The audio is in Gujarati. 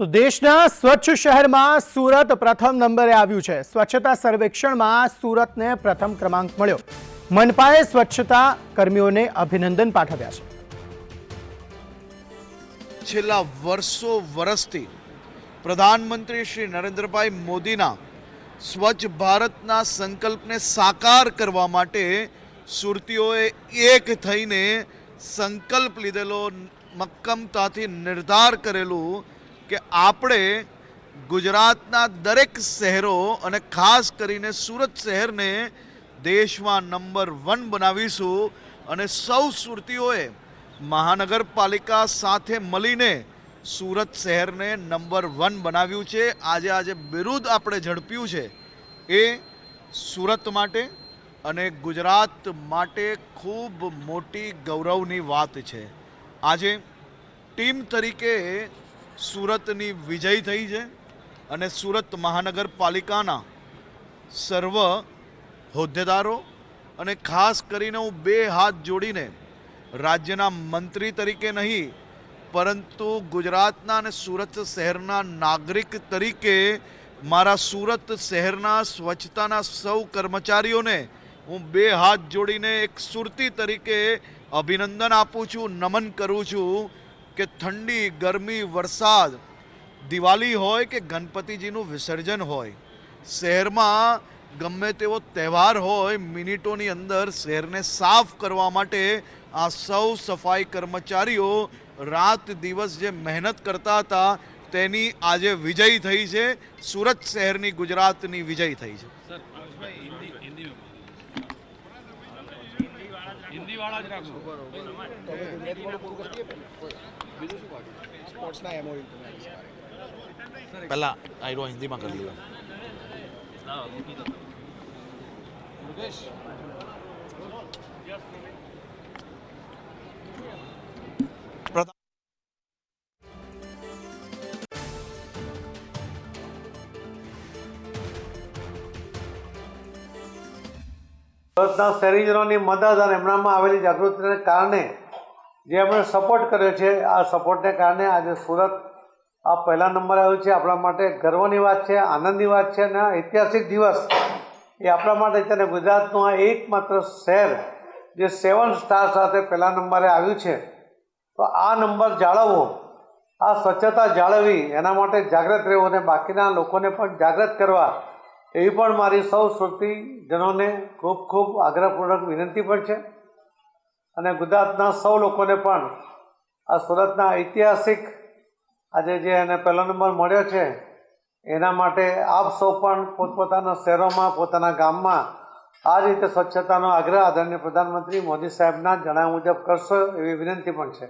તો દેશના સ્વચ્છ શહેરમાં સુરત પ્રથમ નંબરે આવ્યું છે. સ્વચ્છતા સર્વેક્ષણમાં સુરતને પ્રથમ ક્રમાંક મળ્યો. મનપાએ સ્વચ્છતા કર્મીઓને અભિનંદન પાઠવ્યા છે. છેલ્લા વર્ષો વર્ષથી પ્રધાનમંત્રી શ્રી નરેન્દ્રભાઈ મોદીના સ્વચ્છ ભારતના સંકલ્પને સાકાર કરવા માટે સુરતીઓએ એક થઈને સંકલ્પ લીધેલો, મક્કમતાથી નિર્ધાર કરેલું કે આપણે ગુજરાતના દરેક શહેરો અને ખાસ કરીને સુરત શહેરને દેશમાં નંબર વન બનાવીશું અને સૌ સુરતીઓએ મહાનગરપાલિકા સાથે મળીને સુરત શહેરને નંબર વન બનાવ્યું છે. આજે આજે બિરુદ આપણે ઝડપ્યું છે. એ સુરત માટે અને ગુજરાત માટે ખૂબ મોટી ગૌરવની વાત છે. આજે ટીમ તરીકે સુરતની વિજય થઈ છે અને સુરત મહાનગરપાલિકાના સર્વ હોદ્દેદારો અને ખાસ કરીને હું બે હાથ જોડીને રાજ્યના મંત્રી તરીકે નહીં, પરંતુ ગુજરાતના અને સુરત શહેરના નાગરિક તરીકે મારા સુરત શહેરના સ્વચ્છતાના સૌ કર્મચારીઓને હું બે હાથ જોડીને એક સુરતી તરીકે અભિનંદન આપું છું, નમન કરું છું. કે ઠંડી, ગરમી, વરસાદ, દિવાળી હોય કે ગણપતિજીનું વિસર્જન હોય, શહેરમાં ગમે તેવો તહેવાર હોય, મિનિટોની અંદર શહેરને સાફ કરવા માટે આ સૌ સફાઈ કર્મચારીઓ રાત દિવસ જે મહેનત કરતા હતા, તેની આજે વિજય થઈ છે. સુરત શહેરની ગુજરાતની વિજય થઈ છે. સર હિન્દી વાળા જ રાખો. સ્પોર્ટ્સના એમઓયુ પહેલા આયરો હિન્દીમાં કરી લીધા. સુરતના શહેરીજનોની મદદ અને એમનામાં આવેલી જાગૃતિને કારણે જે એમણે સપોર્ટ કર્યો છે, આ સપોર્ટને કારણે આજે સુરત આ પહેલા નંબરે આવ્યું છે. આપણા માટે ગર્વની વાત છે, આનંદની વાત છે અને ઐતિહાસિક દિવસ એ આપણા માટે અત્યારે ગુજરાતનું આ એકમાત્ર શહેર જે સેવન સ્ટાર સાથે પહેલા નંબરે આવ્યું છે. તો આ નંબર જાળવવો, આ સ્વચ્છતા જાળવવી, એના માટે જાગૃત રહેવું અને બાકીના લોકોને પણ જાગૃત કરવા એવી પણ મારી સૌ શ્રુતિજનોને ખૂબ ખૂબ આગ્રહપૂર્વક વિનંતી પણ છે. અને ગુજરાતના સૌ લોકોને પણ આ સુરતના ઐતિહાસિક આજે જે એને પહેલો નંબર મળ્યો છે, એના માટે આપ સૌ પણ પોતપોતાના શહેરોમાં, પોતાના ગામમાં આ રીતે સ્વચ્છતાનો આગ્રહ આદરણીય પ્રધાનમંત્રી મોદી સાહેબના જણાવ્યા મુજબ કરશો એવી વિનંતી પણ છે.